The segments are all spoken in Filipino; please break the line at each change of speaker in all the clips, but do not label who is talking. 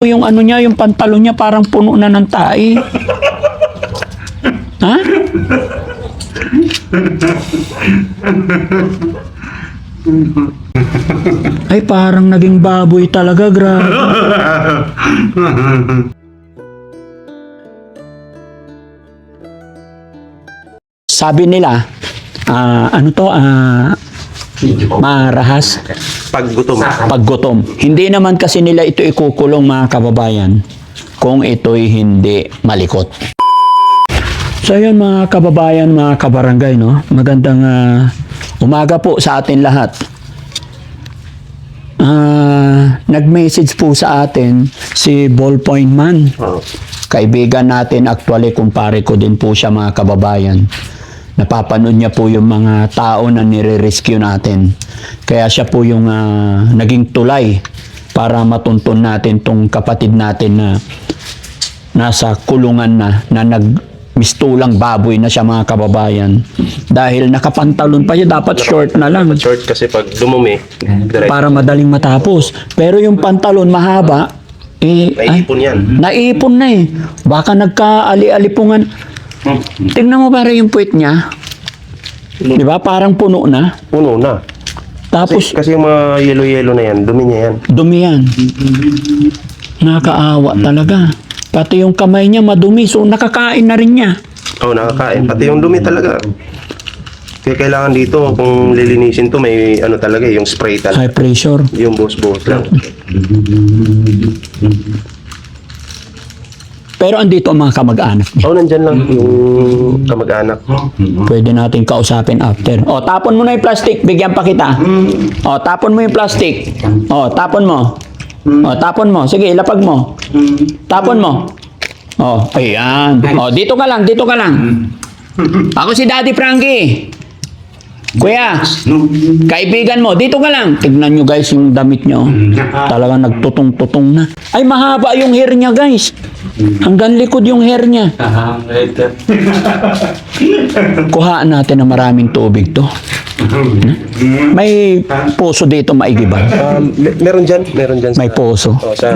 yung ano niya, yung pantalon niya parang puno na ng tae. ha? Ay, parang naging baboy talaga, grabe. Sabi nila, ah, ano to, ah, marahas,
Pag gutom.
paggutom. Hindi naman kasi nila ito ikukulong mga kababayan kung ito'y hindi malikot. So yun mga kababayan, mga kabarangay, no? Magandang ah, umaga po sa atin lahat. Ah, nag-message po sa atin si Ballpoint Man.
Oo.
Kaibigan natin actually, kumpare ko din po siya mga kababayan. Napapanood niya po yung mga tao na nire-rescue natin. Kaya siya po yung ah, naging tulay para matuntun natin tong kapatid natin na nasa kulungan na, na nag mistulang baboy na siya mga kababayan. Dahil nakapantalon pa siya, dapat short na lang
Short kasi pag dumumi, direct.
para madaling matapos. Pero yung pantalon mahaba, eh, ay,
Naipon yan.
Naipon na eh. Baka nagkaali-alipungan. Tingnan mo pare yung puwit niya. Di ba? Parang puno na.
Puno na.
Tapos,
Kasi, kasi yung mga yellow-yellow na yan, dumi niya yan.
dumi yan. Nakakaawa talaga. Pati yung kamay niya madumi. So, nakakain na rin niya.
Oo, oh, nakakain. Pati yung dumi talaga. Kaya kailangan dito, kung lilinisin to, may ano talaga, eh, yung spray talaga.
High pressure.
Yung buhos-buhos lang.
Pero andito ang mga kamag-anak niya.
Oh, nandyan lang yung kamag-anak.
Pwede natin kausapin after. O, tapon mo na yung plastic. Bigyan pa kita. O, tapon mo yung plastic. O, tapon mo. O, tapon mo. Sige, ilapag mo. Tapon mo. O, ayan. O, dito ka lang, dito ka lang. Ako si Daddy Frankie. Kuya, kaibigan mo, dito ka lang. Tignan nyo guys yung damit nyo. Talagang nagtutong-tutong na. Ay, mahaba yung hair niya guys. Hanggang likod yung hair niya. Kuhaan natin ng maraming tubig to. May puso dito maigi ba?
Um, me- meron dyan, meron dyan.
May puso.
Oh, sa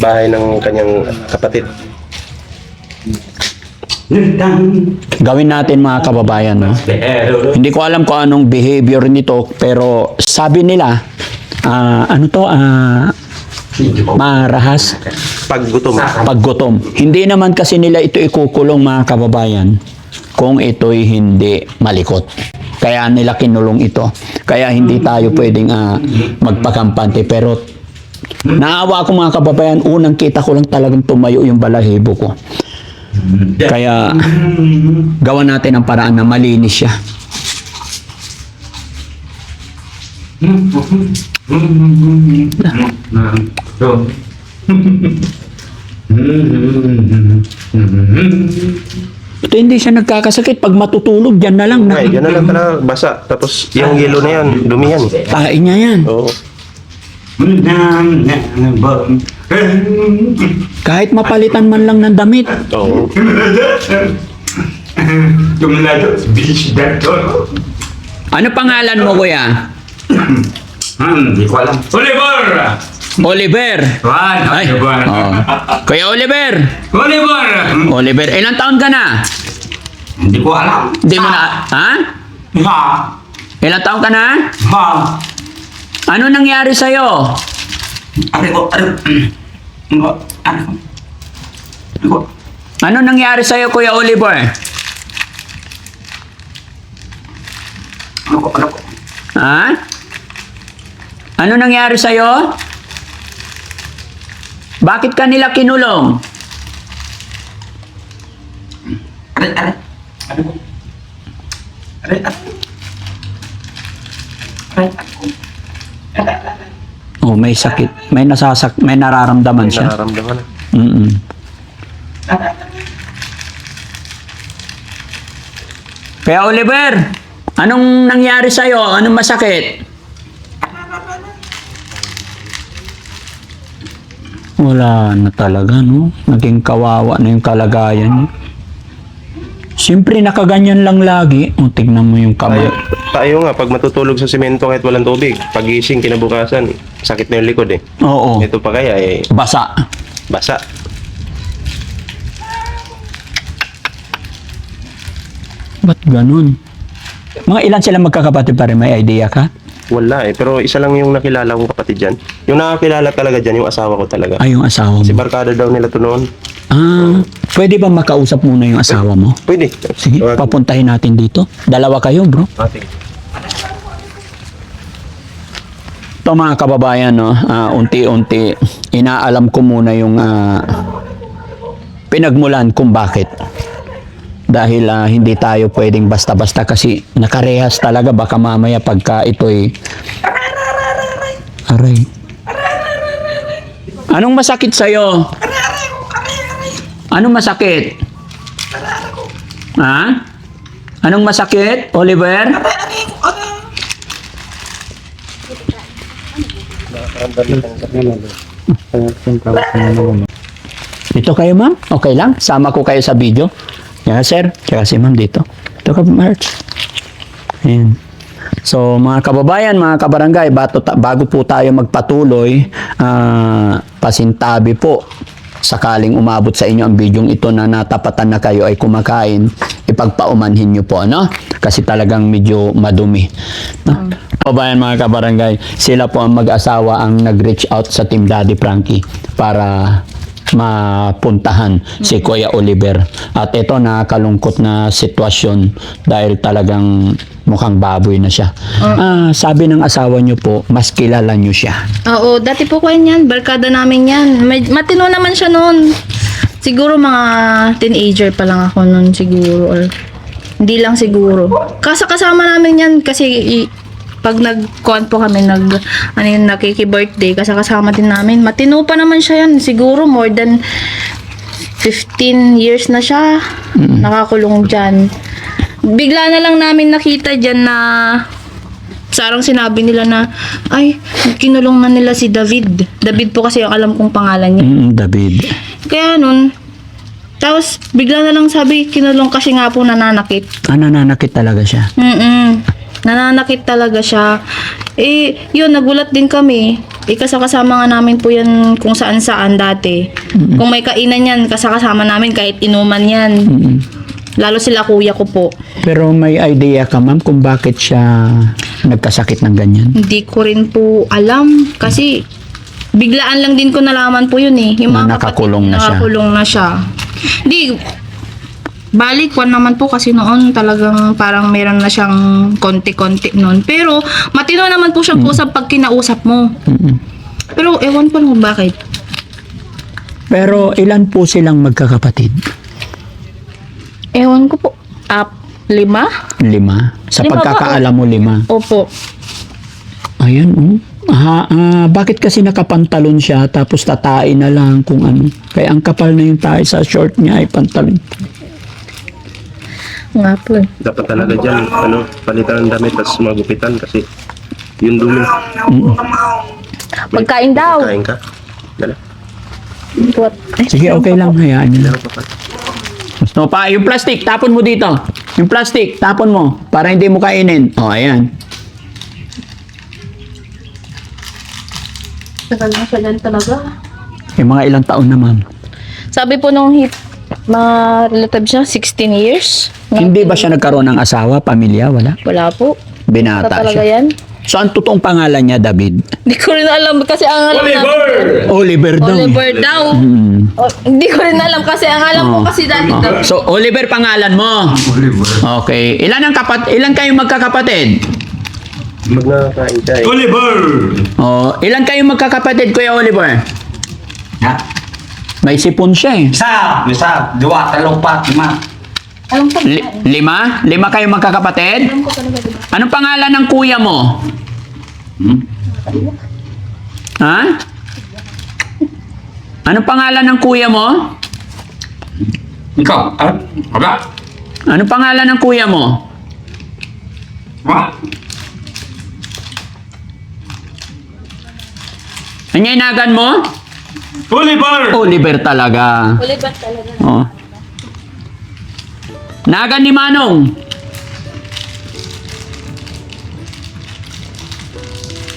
bahay ng kanyang kapatid.
Gawin natin mga kababayan. No? Hindi ko alam kung anong behavior nito pero sabi nila ah, ano to ah, marahas
Pag gutom.
paggutom. Hindi naman kasi nila ito ikukulong mga kababayan kung ito'y hindi malikot. Kaya nila kinulong ito. Kaya hindi tayo pwedeng ah, magpakampante. Pero naawa ako mga kababayan, unang kita ko lang talagang tumayo yung balahibo ko. Kaya gawa natin ang paraan na malinis siya. Ito hindi siya nagkakasakit. Pag matutulog, dyan na lang.
Ay,
Na,
yan na lang talaga, basa. Tapos yung yellow na yan, dumi yan.
Tain niya yan.
Oo.
Kahit mapalitan man lang ng damit.
Oo.
Ano pangalan mo, kuya?
Hmm, hindi ko alam. Oliver!
Oliver.
Juan,
Ay,
Oliver.
oh. Kuya Oliver.
Oliver! Hmm,
Oliver, ilang taon ka na?
Hindi ko alam.
Hindi mo na, ha?
Ha?
Ilang taon ka na?
Ha?
Ano nangyari sa'yo?
Ari ko, ari ko. Ano ko? Ano ko? Ano ko?
Ano nangyari sa'yo, Kuya Oliver?
Ano ko? Ano ko?
Ha? Ano nangyari sa'yo? Bakit ka nila kinulong?
Ari, ari. Ano ko? Ari, ari. Ari, ari.
Oh, may sakit. May nasasak, may nararamdaman siya.
Nararamdaman na.
Mm. Kaya Oliver, anong nangyari sa'yo? Anong masakit? Wala na talaga, no? Naging kawawa na yung kalagayan niya. Siyempre, nakaganyan lang lagi. O, tignan mo yung kamay.
Tayo nga, pag matutulog sa simento kahit walang tubig, pagising kinabukasan, sakit na yung likod eh.
Oo.
Ito pa kaya eh,
Basa.
basa.
Ba't ganun? Mga ilan sila magkakapatid pa rin? May idea ka?
Wala eh, pero isa lang yung nakilala kong kapatid dyan. Yung nakakilala talaga dyan, yung asawa ko talaga.
Ay, yung asawa
Si
mo.
barkada daw nila to noon.
Ah, pwede ba makausap muna yung asawa mo?
Pwede.
Sige,
Tawag-
papuntahin natin dito. Dalawa kayo, bro.
Ah, sige.
Ito mga kababayan, no, ah, unti-unti, inaalam ko muna yung ah, pinagmulan kung bakit. Dahil ah, hindi tayo pwedeng basta-basta kasi nakarehas talaga baka mamaya pagka ito'y Aray. Anong masakit sa'yo? Anong masakit? Ha? Anong masakit, Oliver? Dito kayo, ma'am? Okay lang? Sama ko kayo sa video? Yeah, sir. Tsaka si ma'am dito. Dito ka, March. Ayan. So, mga kababayan, mga kabarangay, bato, bago po tayo magpatuloy, ah, pasintabi po, sakaling umabot sa inyo ang bidyong ito na natapatan na kayo ay kumakain, ipagpaumanhin nyo po, ano? Kasi talagang medyo madumi. No? Kababayan, mga kabarangay, sila po ang mag-asawa ang nag-reach out sa Team Daddy Frankie para mapuntahan si Kuya Oliver. At ito nakakalungkot na sitwasyon dahil talagang mukhang baboy na siya. Ah, sabi ng asawa niyo po, mas kilala niyo siya.
Oo, dati po ko yan. Barkada namin yan. May, matino naman siya noon. Siguro mga teenager pa lang ako noon siguro. Or, hindi lang siguro. Kasa kasama namin yan kasi i- pag nag-con po kami, nag, ano yun, nakiki-birthday, kasi kasama din namin. Matino pa naman siya yan. Siguro more than 15 years na siya. Nakakulong dyan. Bigla na lang namin nakita dyan na Sarang sinabi nila na, ay, kinulong na nila si David. David po kasi ang alam kong pangalan niya.
Mm, David.
Kaya nun, tapos bigla na lang sabi, kinulong kasi nga po nananakit.
Ah, nananakit talaga siya.
Mm Nananakit talaga siya. Eh, yun, nagulat din kami. Eh, kasakasama nga namin po yan kung saan-saan dati. Kung may kainan yan, kasakasama namin kahit inuman yan.
Mm.
Lalo sila kuya ko po.
Pero may idea ka, ma'am, kung bakit siya nagkasakit ng ganyan?
Hindi ko rin po alam kasi biglaan lang din ko nalaman po yun eh. Yung
Na
mga kapatid,
nakakulong na siya.
nakakulong na siya. Hindi, balik ko naman po kasi noon talagang parang meron na siyang konti-konti noon. Pero matino naman po siyang usap pag kinausap mo.
Mm-mm.
Pero ewan ko lang bakit.
Pero ilan po silang magkakapatid?
Ewan ko po. Up, lima?
Lima. Sa
Lima ba?
pagkakaalam mo, lima.
Opo.
Ayan, oh. Ah, ah, bakit kasi nakapantalon siya tapos tatain na lang kung ano. Kaya ang kapal na yung tayo sa short niya ay pantalon.
Nga po eh.
Dapat talaga dyan, ano, palitan ng damit, tapos magupitan kasi yung dumi.
Pagkain daw.
Kain ka? Dala.
What? Ay,
Sige, okay lang. Hayaan niyo.
Dala pa pa.
No, pa, yung plastic, tapon mo dito. Yung plastic, tapon mo para hindi mo kainin. Oh, ayan.
Tagal na siya dyan talaga.
Yung mga ilang taon naman.
Sabi po nung hip, mga relative siya, 16 years.
Hindi ba siya nagkaroon ng asawa, pamilya? Wala.
Wala po.
Binata
talaga
siya.
yan.
So, ang totoong pangalan niya, David?
Hindi ko rin alam kasi ang alam namin.
Oliver daw.
Oliver daw.
Hmm.
Oh, hindi ko rin alam kasi ang alam ko
Oh.
kasi dati daw.
So, Oliver pangalan mo? Oliver. Okay. Ilan ang kapat ilan kayong magkakapatid?
Magnakain ka eh.
Oliver!
Oh, ilan kayong magkakapatid, Kuya Oliver?
Ha?
May sipon siya eh.
Isa, isa, dua, talo, pat, lima.
Alam ko.
Li- lima? Lima kayong magkakapatid?
Alam ko talaga diba?
Anong pangalan ng kuya mo?
Hmm?
Ha? Anong pangalan ng kuya mo?
Ikaw, ano? Wala?
Anong pangalan ng kuya mo?
Wala?
Anyaynagan mo?
Oliver!
Oliver talaga.
Oliver talaga.
Oh. Nagan ni Manong.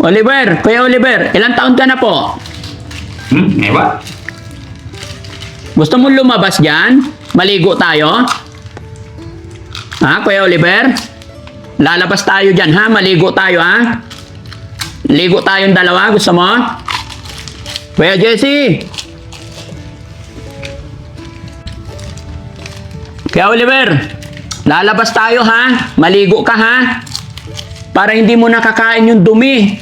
Oliver, Kuya Oliver, ilang taon ka na po?
Hmm, ba?
Gusto mo lumabas dyan? Maligo tayo? Ha, Kuya Oliver? Lalabas tayo dyan, ha? Maligo tayo, ha? Ligo tayong dalawa, gusto mo? Kuya Jesse! Kuya Oliver, lalabas tayo, ha? Maligo ka, ha? Para hindi mo nakakain yung dumi.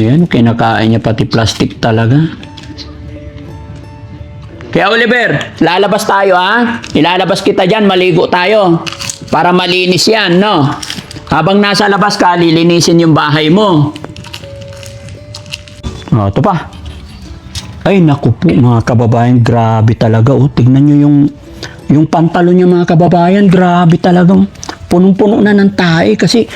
Ayan, kinakain niya pati plastic talaga. Kaya Oliver, lalabas tayo ha. Ilalabas kita dyan, maligo tayo. Para malinis yan, no? Habang nasa labas ka, lilinisin yung bahay mo. Oh, ito pa. Ay, naku po, mga kababayan, grabe talaga. Oh, tignan nyo yung, yung pantalon niya, mga kababayan. Grabe talagang punong-puno na ng tae kasi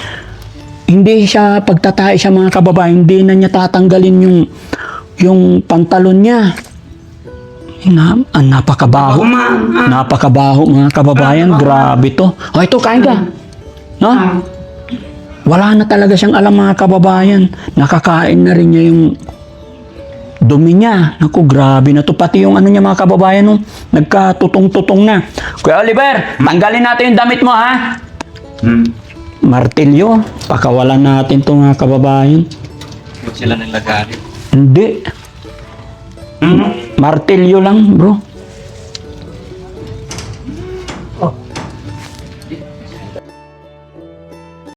hindi siya pagtatae siya mga kababayan, hindi na niya tatanggalin yung yung pantalon niya. Na, ah, napakabaho. Napakabaho mga kababayan. Grabe to. O ito, kain ka. No? Wala na talaga siyang alam mga kababayan. Nakakain na rin niya yung dumi niya. Naku, grabe na to. Pati yung ano niya mga kababayan, no? nagkatutong-tutong na. Kuya Oliver, tanggalin natin yung damit mo, ha?
Hmm.
Martilyo. Pakawalan natin to mga kababayan.
Huwag sila nang lagarin.
Hindi.
Hmm.
Martilyo lang, bro.